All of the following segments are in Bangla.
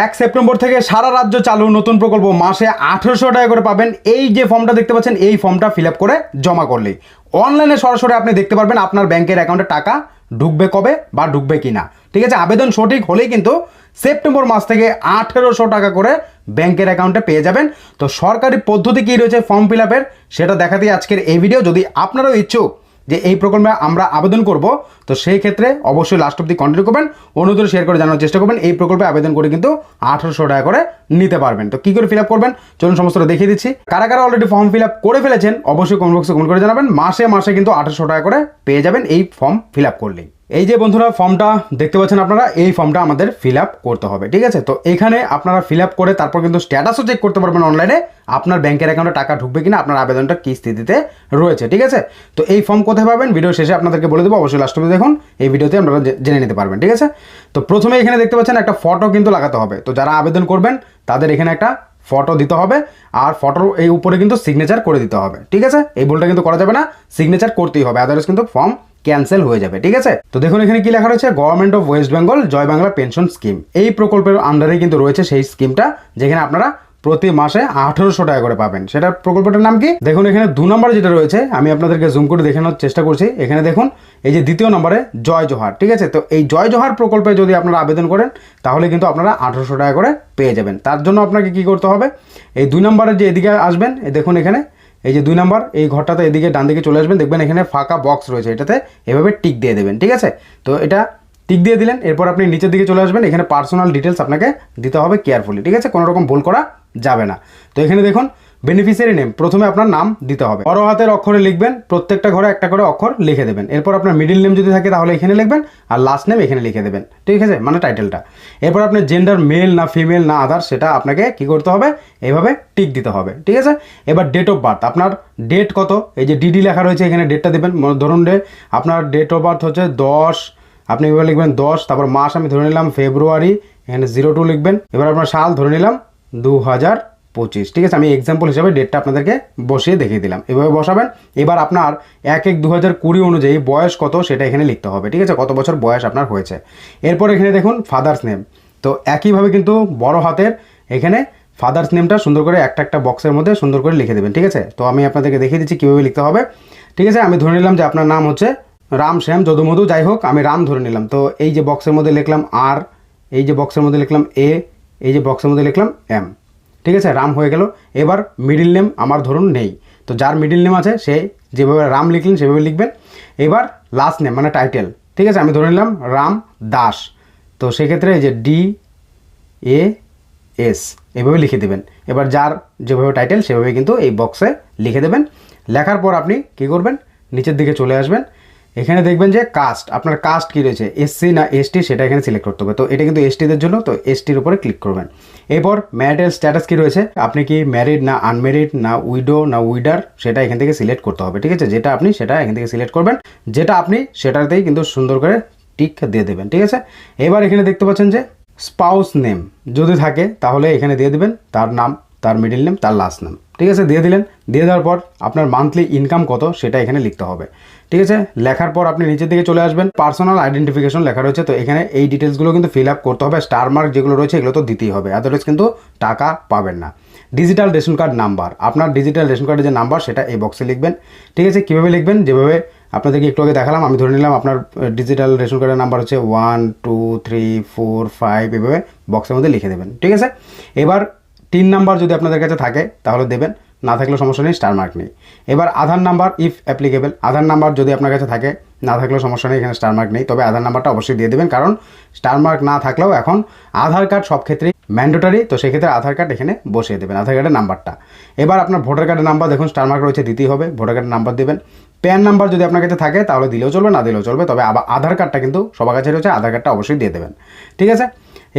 এক সেপ্টেম্বর থেকে সারা রাজ্য চালু নতুন প্রকল্প। মাসে আঠেরোশো টাকা করে পাবেন। এই যে ফর্মটা দেখতে পাচ্ছেন, এই ফর্মটা ফিল করে জমা করলেই অনলাইনে সরাসরি আপনি দেখতে পারবেন আপনার ব্যাংকের অ্যাকাউন্টে টাকা ঢুকবে কবে বা ঢুকবে কি না ঠিক আছে? আবেদন সঠিক হলেই কিন্তু সেপ্টেম্বর মাস থেকে আঠেরোশো টাকা করে ব্যাংকের অ্যাকাউন্টে পেয়ে যাবেন। তো সরকারি পদ্ধতি কী রয়েছে ফর্ম ফিল সেটা দেখাতেই আজকের এই ভিডিও যদি আপনারাও ইচ্ছুক যে এই প্রকল্পে আমরা আবেদন করব, তো সেই ক্ষেত্রে অবশ্যই লাস্ট অব্দি কন্টিনিউ করবেন অনুরোধ শেয়ার করে জানার চেষ্টা করবেন, এই প্রকল্পে আবেদন করে কিন্তু আঠারোশো টাকা করে নিতে পারবেন। তো কী করে ফিল করবেন? চলুন সমস্তটা দেখিয়ে দিচ্ছি। কারা কারা অলরেডি ফর্ম ফিল করে ফেলেছেন, অবশ্যই কমেন্ট বক্সে কমেন্ট করে জানাবেন। মাসে মাসে কিন্তু আঠারোশো টাকা করে পেয়ে যাবেন এই ফর্ম ফিল করলেই। এই যে বন্ধুরা ফর্মটা দেখতে পাচ্ছেন আপনারা, এই ফর্মটা আমাদের ফিল করতে হবে, ঠিক আছে? তো এখানে আপনারা ফিল করে তারপর কিন্তু স্ট্যাটাসও চেক করতে পারবেন অনলাইনে আপনার ব্যাংকের অ্যাকাউন্টে টাকা ঢুকবে কিনা, আপনার আবেদনটা কী স্থিতিতে রয়েছে, ঠিক আছে? তো এই ফর্ম কোথায় পাবেন? ভিডিও শেষে আপনাদেরকে বলে দেবো, অবশ্যই লাস্ট দেখুন, এই ভিডিওতে আপনারা জেনে নিতে পারবেন, ঠিক আছে? তো প্রথমে এখানে দেখতে পাচ্ছেন একটা ফটো কিন্তু লাগাতে হবে, তো যারা আবেদন করবেন, তাদের এখানে একটা ফটো দিতে হবে, আর ফটোর এই উপরে কিন্তু সিগনেচার করে দিতে হবে, ঠিক আছে? এই ভুলটা কিন্তু করা যাবে না সিগনেচার করতেই হবে আদারওয়াইজ কিন্তু ফর্ম ক্যান্সেল হয়ে যাবে, ঠিক আছে? তো দেখুন এখানে কি লেখা রয়েছে? Government of West Bengal Joy Bangla pension scheme এই প্রকল্পের আন্ডারে কিন্তু রয়েছে সেই স্কিমটা যেখানে আপনারা প্রতি মাসে আঠারোশো টাকা করে পাবেন। সেটা প্রকল্পটার নাম কি? দেখুন এখানে দু নম্বর যেটা রয়েছে, আমি আপনাদেরকে জুম করে দেখানোর চেষ্টা করছি। এখানে দেখুন, এই যে দ্বিতীয় নম্বরে জয় জোহার, ঠিক আছে? তো এই জয় জোহার প্রকল্পে যদি আপনারা আবেদন করেন, তাহলে কিন্তু আপনারা আঠারোশো টাকা করে পেয়ে যাবেন। তার জন্য আপনাকে কি করতে হবে? এই দুই নম্বরের যে এদিকে আসবেন দেখুন এখানে এই যে দুই নম্বর, এই ঘরটাতে এদিকে ডান দিকে চলে আসবেন, দেখবেন এখানে ফাঁকা বক্স রয়েছে, এটাতে এভাবে টিক দিয়ে দেবেন, ঠিক আছে? তো এটা টিক দিয়ে দিলেন, এরপর আপনি নিচের দিকে চলে আসবেন, এখানে পার্সোনাল ডিটেলস আপনাকে দিতে হবে কেয়ারফুলি ঠিক আছে? কোনো রকম ভুল করা যাবে না। তো এখানে দেখুন বেনিফিসিয়ারি নেম প্রথমে আপনার নাম দিতে হবে। বড় হাতের অক্ষরে লিখবেন, প্রত্যেকটা ঘরে একটা করে অক্ষর লিখে দেবেন। এরপর আপনার মিডিল নেম যদি থাকে তাহলে এখানে লিখবেন, আর লাস্ট নেম এখানে লিখে দেবেন। ঠিক আছে? মানে টাইটেলটা এরপর আপনার জেন্ডার মেল না ফিমেল না আদার সেটা আপনাকে কি করতে হবে? এইভাবে টিক দিতে হবে। ঠিক আছে? এবার ডেট অফ বার্থ আপনার ডেট কত? এই যে ডিডি লেখা রয়েছে, এখানে ডেটটা দেবেন। ধরুন ডে আপনার ডেট অফ বার্থ হচ্ছে দশ, আপনি এবার লিখবেন দশ, তারপর মাস আমি ধরে নিলাম ফেব্রুয়ারি এখানে জিরো টু লিখবেন। এবার আপনার সাল ধরে নিলাম দু হাজার পঁচিশ। ঠিক আছে, আমি এক্সাম্পল হিসাবে ডেটটা আপনাদেরকে বসিয়ে দেখিয়ে দিলাম। এভাবে বসাবেন। এবার আপনার এক এক দু হাজার কুড়ি অনুযায়ী বয়স কত সেটা এখানে লিখতে হবে। ঠিক আছে, কত বছর বয়স আপনার হয়েছে। এরপর এখানে দেখুন ফাদার্স নেম তো একইভাবে কিন্তু বড় হাতের এখানে ফাদার্স নেমটা সুন্দর করে একটা একটা বক্সের মধ্যে সুন্দর করে লিখে দেবেন। ঠিক আছে, তো আমি আপনাদেরকে দেখিয়ে দিচ্ছি কীভাবে লিখতে হবে। ঠিক আছে, আমি ধরে নিলাম যে আপনার নাম হচ্ছে রাম শ্যাম যদুমধু। যাই হোক, আমি রাম ধরে নিলাম। তো এই যে বক্সের মধ্যে লিখলাম আর এই যে বক্সের মধ্যে লিখলাম এ এই যে বক্সের মধ্যে লিখলাম এম ঠিক আছে, রাম হয়ে গেল। এবার মিডিল নেম আমার ধরুন নেই। তো যার মিডিল নেম আছে, সে যেভাবে রাম লিখলেন, সেভাবে লিখবেন। এবার লাস্ট নেম মানে টাইটেল ঠিক আছে? আমি ধরে নিলাম রাম দাস। তো সেক্ষেত্রে এই যে ডি এ এস এভাবে লিখে দেবেন। এবার যার যেভাবে টাইটেল সেভাবে কিন্তু এই বক্সে লিখে দেবেন। লেখার পর আপনি কি করবেন? নিচের দিকে চলে আসবেন। এখানে দেখবেন যে কাস্ট আপনার কাস্ট কী রয়েছে এসসি না এসটি সেটা এখানে সিলেক্ট করতে হবে। তো এটা কিন্তু এসটিদের জন্য, তো এসটির উপরে ক্লিক করবেন। এরপর ম্যারিটাল স্ট্যাটাস কী রয়েছে, আপনি কি ম্যারিড না আনম্যারিড না উইডো না উইডার সেটা এখান থেকে সিলেক্ট করতে হবে, ঠিক আছে? যেটা আপনি, সেটা এখান থেকে সিলেক্ট করবেন। যেটা আপনি, সেটাতেই কিন্তু সুন্দর করে টিক দিয়ে দেবেন, ঠিক আছে? এবার এখানে দেখতে পাচ্ছেন যে স্পাউস নেম যদি থাকে, তাহলে এখানে দিয়ে দেবেন, তার নাম, তার মিডিল নেম তার লাস্ট নাম ঠিক আছে? দিয়ে দিলেন। দিয়ে দেওয়ার পর আপনার মান্থলি ইনকাম কত সেটা এখানে লিখতে হবে। ঠিক আছে? লেখার পর আপনি নিচের দিকে চলে আসবেন। পার্সোনাল আইডেন্টিফিকেশন লেখা রয়েছে, তো এখানে এই ডিটেলসগুলো কিন্তু ফিল আপ করতে হবে। স্টার মার্ক যেগুলো রয়েছে, এগুলো তো দিতেই হবে। আদারওয়াইজ কিন্তু টাকা পাবেন না। ডিজিটাল রেশন কার্ড নাম্বার আপনার ডিজিটাল রেশন কার্ডের যে নাম্বার সেটা এই বক্সে লিখবেন। ঠিক আছে? কীভাবে লিখবেন? যেভাবে আপনাদেরকে একটু আগে দেখালাম, আমি ধরে নিলাম আপনার ডিজিটাল রেশন কার্ডের নাম্বার হচ্ছে one two three four five এভাবে বক্সের মধ্যে লিখে দেবেন। ঠিক আছে? এবার তিন নাম্বার যদি আপনাদের কাছে থাকে, তাহলে দেবেন। না থাকলে সমস্যা নেই স্টার মার্ক নেই। এবার Aadhaar number if applicable Aadhaar number যদি আপনার কাছে থাকে, না থাকলেও সমস্যা নেই, এখানে স্টার মার্ক নেই। তবে আধার নাম্বারটা অবশ্যই দিয়ে দেবেন, কারণ স্টার মার্ক না থাকলেও এখন আধার কার্ড সব ক্ষেত্রেই ম্যান্ডেটরি তো সেক্ষেত্রে আধার কার্ড এখানে বসিয়ে দেবেন, আধার কার্ডের নাম্বারটা। এবার আপনার ভোটার কার্ডের নাম্বার, দেখুন স্টার মার্ক রয়েছে, দিতেই হবে। ভোটার কার্ডের নাম্বার দেবেন। প্যান নাম্বার যদি আপনার কাছে থাকে, তাহলে দিলেও চলবে, না দিলেও চলবে। তবে আবার আধার কার্ডটা কিন্তু সবার কাছে রয়েছে, আধার কার্ডটা অবশ্যই দিয়ে দেবেন। ঠিক আছে?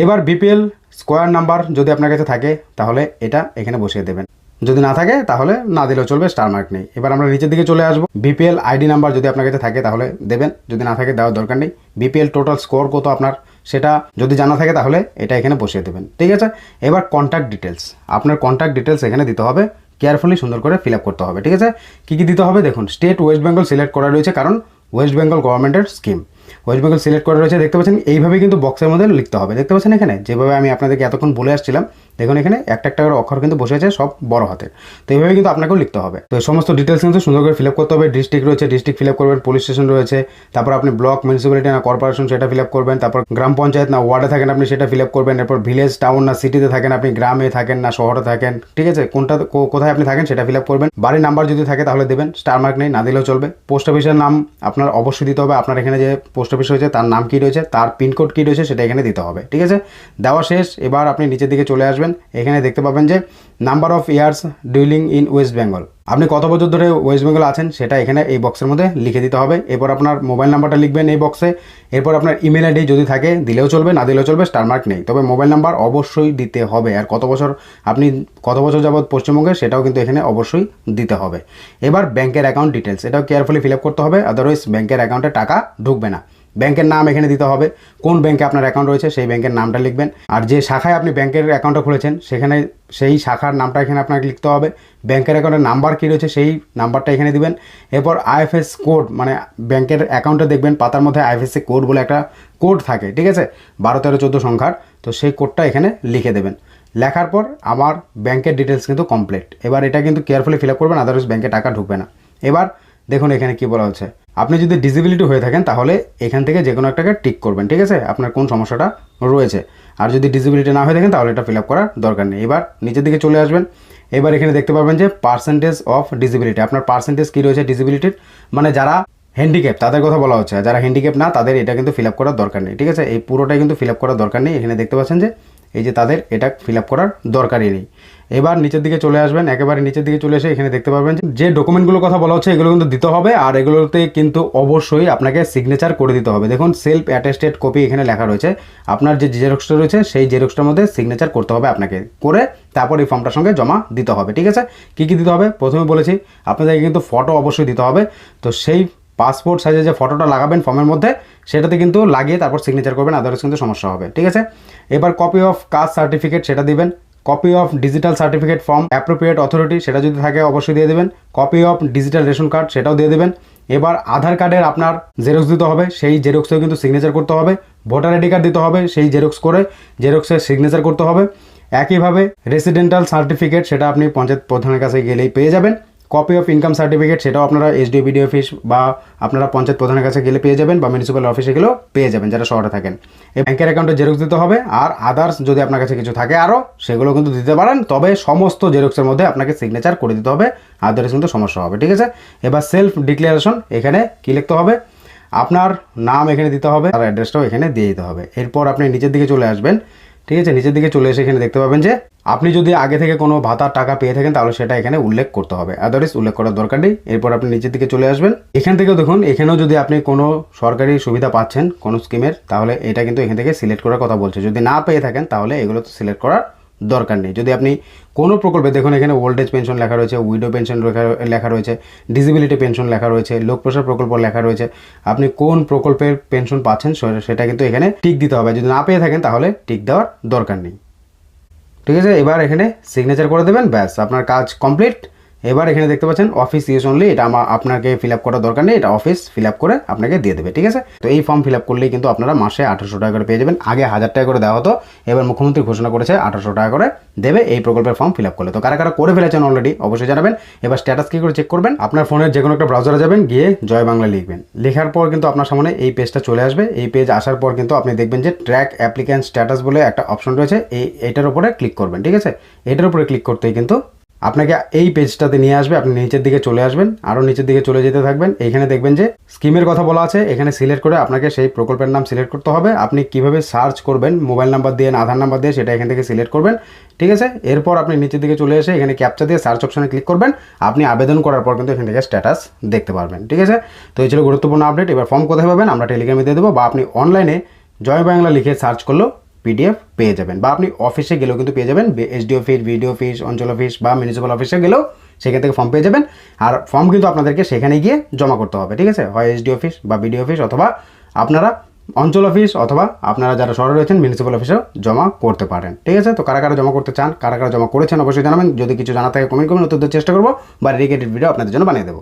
এবার বিপিএল স্কোয়ার নাম্বার যদি আপনার কাছে থাকে, তাহলে এটা এখানে বসিয়ে দেবেন। যদি না থাকে, তাহলে না দিলেও চলবে স্টার মার্ক নেই। এবার আমরা নিচের দিকে চলে আসব। বিপিএল আইডি নাম্বার যদি আপনার কাছে থাকে, তাহলে দেবেন। যদি না থাকে, দেওয়ার দরকার নেই। বিপিএল টোটাল স্কোর কত আপনার, সেটা যদি জানা থাকে, তাহলে এটা এখানে বসিয়ে দেবেন। ঠিক আছে? এবার কন্ট্যাক্ট ডিটেলস আপনার কন্ট্যাক্ট ডিটেলস এখানে দিতে হবে। কেয়ারফুলি সুন্দর করে ফিল আপ করতে হবে। ঠিক আছে? কী কী দিতে হবে? দেখুন স্টেট ওয়েস্ট বেঙ্গল সিলেক্ট করা রয়েছে, কারণ ওয়েস্ট বেঙ্গল গভর্নমেন্টের স্কিম ওয়েস্ট বেঙ্গল সিলেক্ট করে রয়েছে, দেখতে পাচ্ছেন এইভাবে কিন্তু বক্সের মধ্যে লিখতে হবে। দেখতে পাচ্ছেন এখানে, যেভাবে আমি আপনাদেরকে এতক্ষণ বলে আসছিলাম, দেখুন এখানে একটা একটা করে অক্ষর কিন্তু বসে আছে, সব বড় হাতের। তো এইভাবে কিন্তু আপনাকেও লিখতে হবে। তো এই সমস্ত ডিটেলস কিন্তু সুন্দর করে ফিল আপ করতে হবে। ডিস্ট্রিক্ট রয়েছে ডিস্ট্রিক্ট ফিল আপ করবেন পুলিশ স্টেশন রয়েছে, তারপর আপনি ব্লক মিউনিসিপ্যালিটি না কর্পোরেশন সেটা ফিল আপ করবেন, তারপর গ্রাম পঞ্চায়েত না ওয়ার্ডে থাকেন আপনি সেটা ফিল আপ করবেন, এরপর ভিলেজ টাউন না সিটিতে থাকেন আপনি, গ্রামে থাকেন না, শহরে থাকেন, ঠিক আছে? কোনটা কোথায় আপনি থাকেন সেটা ফিল আপ করবেন। বাড়ির নাম্বার যদি থাকে তাহলে দেবেন স্টার মার্ক নেই, না দিলেও চলবে। পোস্ট অফিসের নাম আপনার অবশ্যই দিতে হবে, আপনার এখানে যে পোস্ট অফিস রয়েছে, তার নাম কী রয়েছে, তার পিনকোড কী রয়েছে সেটা এখানে দিতে হবে, ঠিক আছে? দেওয়া শেষ, এবার আপনি নিচের দিকে চলে আসবেন, এখানে দেখতে পাবেন যে number of years dwelling in West Bengal আপনি কত বছর ধরে ওয়েস্ট বেঙ্গল আছেন সেটা এখানে এই বক্সের মধ্যে লিখে দিতে হবে। এরপর আপনার মোবাইল নাম্বারটা লিখবেন এই বক্সে এরপর আপনার ইমেল আইডি যদি থাকে, দিলেও চলবে, না দিলেও চলবে স্টারমার্ক নেই। তবে মোবাইল নাম্বার অবশ্যই দিতে হবে। আর কত বছর আপনি কত বছর যাবৎ পশ্চিমবঙ্গে, সেটাও কিন্তু এখানে অবশ্যই দিতে হবে। এবার ব্যাংকের অ্যাকাউন্ট ডিটেলস এটাও কেয়ারফুলি ফিল আপ করতে হবে। আদারওয়াইজ ব্যাংকের অ্যাকাউন্টে টাকা ঢুকবে না। ব্যাংকের নাম এখানে দিতে হবে। কোন ব্যাংকে আপনার অ্যাকাউন্ট রয়েছে সেই ব্যাংকের নামটা লিখবেন। আর যে শাখায় আপনি ব্যাংকের অ্যাকাউন্টটা খুলেছেন, সেখানে সেই শাখার নামটা এখানে আপনাকে লিখতে হবে। ব্যাংকের অ্যাকাউন্টের নাম্বার কী রয়েছে সেই নাম্বারটা এখানে দিবেন। এরপর আইএফএস কোড মানে ব্যাংকের অ্যাকাউন্টে দেখবেন, পাতার মধ্যে আইএফএসসি কোড বলে একটা কোড থাকে, ঠিক আছে? বারো, তেরো, চোদ্দ সংখ্যার। তো সেই কোডটা এখানে লিখে দেবেন। লেখার পর আমার ব্যাংকের ডিটেলস কিন্তু কমপ্লিট এবার এটা কিন্তু কেয়ারফুলি ফিল আপ করবেন আদারওয়াইজ ব্যাংকে টাকা ঢুকবে না। এবার দেখুন এখানে কি বলা হচ্ছে। আপনি যদি ডিসেবিলিটি হয়ে থাকেন, তাহলে এখান থেকে যে কোনো একটাকে টিক করবেন, ঠিক আছে? আপনার কোন সমস্যাটা রয়েছে। আর যদি ডিসেবিলিটি না হয়ে থাকেন, তাহলে এটা ফিল আপ করার দরকার নেই। এবার নিচের দিকে চলে আসবেন। এবার এখানে দেখতে পাবেন যে পার্সেন্টেজ অফ ডিসেবিলিটি আপনার পার্সেন্টেজ কী রয়েছে ডিসেবিলিটির মানে যারা হ্যান্ডিক্যাপ তাদের কথা বলা হচ্ছে। যারা হ্যান্ডিক্যাপ না, তাদের এটা কিন্তু ফিল আপ করার দরকার নেই, ঠিক আছে? এই পুরোটাই কিন্তু ফিল আপ করার দরকার নেই। এখানে দেখতে পাচ্ছেন যে এই যে তাদের এটা ফিল করার দরকারই নেই। এবার নিচের দিকে চলে আসবেন, একেবারে নিচের দিকে চলে এসে এখানে দেখতে পারবেন যে ডকুমেন্টগুলোর কথা বলা হচ্ছে, এগুলো কিন্তু দিতে হবে আর এগুলোতে কিন্তু অবশ্যই আপনাকে সিগনেচার করে দিতে হবে। দেখুন সেলফ অ্যাটেস্টেড কপি এখানে লেখা রয়েছে। আপনার যে জেরক্সটা রয়েছে, সেই জেরক্সটার মধ্যে সিগনেচার করতে হবে আপনাকে। করে তারপর এই ফর্মটার সঙ্গে জমা দিতে হবে, ঠিক আছে? কী কী দিতে হবে? প্রথমে বলেছি, আপনাদেরকে কিন্তু ফটো অবশ্যই দিতে হবে। তো সেই পাসপোর্ট সাইজে যে ফটোটা লাগাবেন ফর্মের মধ্যে, সেটাতে কিন্তু লাগিয়ে তারপর সিগনেচার করবেন আদারওয়াইজ কিন্তু সমস্যা হবে, ঠিক আছে? এবার কপি অফ কাস্ট সার্টিফিকেট সেটা দিবেন copy of digital certificate form appropriate authority সেটা যদি থাকে অবশ্যই দিয়ে দেবেন copy of digital ration card সেটাও দিয়ে দেবেন, এবার আধার কার্ডের আপনার জেরক্স দিতে হবে, সেই জেরক্সেও কিন্তু সিগনেচার করতে হবে ভোটার আইডি কার্ড দিতে হবে, সেই জেরক্স করে জেরক্সের সিগনেচার করতে হবে, একইভাবে রেসিডেন্টাল সার্টিফিকেট সেটা আপনি পঞ্চায়েত প্রধানের কাছে গেলেই পেয়ে যাবেন কপি অফ ইনকাম সার্টিফিকেট সেটাও আপনারা এসডিও বিডিও অফিস বা আপনারা পঞ্চায়েত প্রধানের কাছে গেলে পেয়ে যাবেন বা মিউনিসিপ্যাল অফিসে গেলেও পেয়ে যাবেন যারা শহরে থাকেন। এই ব্যাংকের অ্যাকাউন্টে জেরক্স দিতে হবে আর আদার্স যদি আপনার কাছে কিছু থাকে আরও, সেগুলো কিন্তু দিতে পারেন। তবে সমস্ত জেরক্সের মধ্যে আপনাকে সিগনেচার করে দিতে হবে। আদার্স কিন্তু সমস্যা হবে, ঠিক আছে? এবার সেলফ ডিক্লারেশন এখানে কী লিখতে হবে? আপনার নাম এখানে দিতে হবে আর অ্যাড্রেসটাও এখানে দিয়ে দিতে হবে। এরপর আপনি নিচের দিকে চলে আসবেন, ঠিক আছে? নিচের দিকে চলে এসে এখানে দেখতে পাবেন যে আপনি যদি আগে থেকে কোনো ভাতার টাকা পেয়ে থাকেন, তাহলে সেটা এখানে উল্লেখ করতে হবে। আদারওয়াইজ উল্লেখ করার দরকার নেই। এরপর আপনি নিচের দিকে চলে আসবেন। এখান থেকেও দেখুন, এখানেও যদি আপনি কোনো সরকারি সুবিধা পাচ্ছেন, কোনো স্কিমের, তাহলে এটা কিন্তু এখান থেকে সিলেক্ট করার কথা বলছে। যদি না পেয়ে থাকেন, তাহলে এগুলো তো সিলেক্ট করার দরকার নেই। যদি আপনি কোনো প্রকল্পে, দেখুন এখানে ওল্ড এজ পেনশন লেখা রয়েছে উইডো পেনশন লেখা রয়েছে ডিসেবিলিটি পেনশন লেখা রয়েছে, লোক প্রসার প্রকল্প লেখা রয়েছে, আপনি কোন প্রকল্পের পেনশন পাচ্ছেন সেটা কিন্তু এখানে টিক দিতে হবে। যদি না পেয়ে থাকেন, তাহলে টিক দেওয়ার দরকার নেই। ঠিক আছে? এবার এখানে সিগনেচার করে দেবেন ব্যাস আপনার কাজ কমপ্লিট এবার এখানে দেখতে পাচ্ছেন অফিস ইউজ অনলি এটা আমার আপনাকে ফিল আপ করার দরকার নেই, এটা অফিস ফিল আপ করে আপনাকে দিয়ে দেবে, ঠিক আছে? তো এই ফর্ম ফিল আপ করলেই কিন্তু আপনারা মাসে আঠারোশো টাকা করে পেয়ে যাবেন, আগে হাজার টাকা করে দেওয়া হতো, এবার মুখ্যমন্ত্রী ঘোষণা করেছে আঠারোশো টাকা করে দেবে, এই প্রকল্পের ফর্ম ফিল আপ করলে। তো কারা কারা করে ফেলেছেন অলরেডি অবশ্যই জানাবেন। এবার স্ট্যাটাস কী করে চেক করবেন? আপনার ফোনের যে কোনো একটা ব্রাউজারে যাবেন, গিয়ে জয় বাংলা লিখবেন। লেখার পর কিন্তু আপনার সামনে এই পেজটা চলে আসবে। এই পেজ আসার পর কিন্তু আপনি দেখবেন যে ট্র্যাক অ্যাপ্লিক্যান্ট স্ট্যাটাস বলে একটা অপশন রয়েছে, এই এটার উপরে ক্লিক করবেন, ঠিক আছে? এটার উপরে ক্লিক করতেই কিন্তু আপনাকে এই পেজটাতে নিয়ে আসবে, আপনি নিচের দিকে চলে আসবেন আরও নিচের দিকে চলে যেতে থাকবেন। এইখানে দেখবেন যে স্কিমের কথা বলা আছে, এখানে সিলেক্ট করে আপনাকে সেই প্রকল্পের নাম সিলেক্ট করতে হবে। আপনি কীভাবে সার্চ করবেন মোবাইল নাম্বার দিয়ে, আধার নাম্বার দিয়ে, সেটা এখান থেকে সিলেক্ট করবেন। ঠিক আছে? এরপর আপনি নিচের দিকে চলে এসে এখানে ক্যাপচা দিয়ে সার্চ অপশনে ক্লিক করবেন। আপনি আবেদন করার পর কিন্তু এখান থেকে স্ট্যাটাস দেখতে পারবেন। ঠিক আছে? তো এই ছিল গুরুত্বপূর্ণ আপডেট এবার ফর্ম কোথায় পাবেন, আমরা টেলিগ্রামে দিয়ে দেবো। বা আপনি অনলাইনে জয় বাংলা লিখে সার্চ করলেও পিডিএফ পেয়ে যাবেন। বা আপনি অফিসে গেলেও কিন্তু পেয়ে যাবেন এসডি অফিস ভিডিও অফিস অঞ্চল অফিস বা মিউনিসিপ্যাল অফিসে গেলেও সেখান থেকে ফর্ম পেয়ে যাবেন। আর ফর্ম কিন্তু আপনাদেরকে সেখানে গিয়ে জমা করতে হবে, ঠিক আছে? হয় এসডি অফিস বা বিডিও অফিস অথবা আপনারা অঞ্চল অফিস অথবা আপনারা যারা শহরে রয়েছেন মিউনিসিপ্যাল অফিসেও জমা করতে পারেন, ঠিক আছে? তো কারা কারা জমা করতে চান, কারা কারা জমা করেছেন অবশ্যই জানাবেন। যদি কিছু জানা থাকে কমেন্ট করবেন দেওয়ার চেষ্টা করব বা রিগেটেড ভিডিও আপনাদের জন্য বানিয়ে দেবো।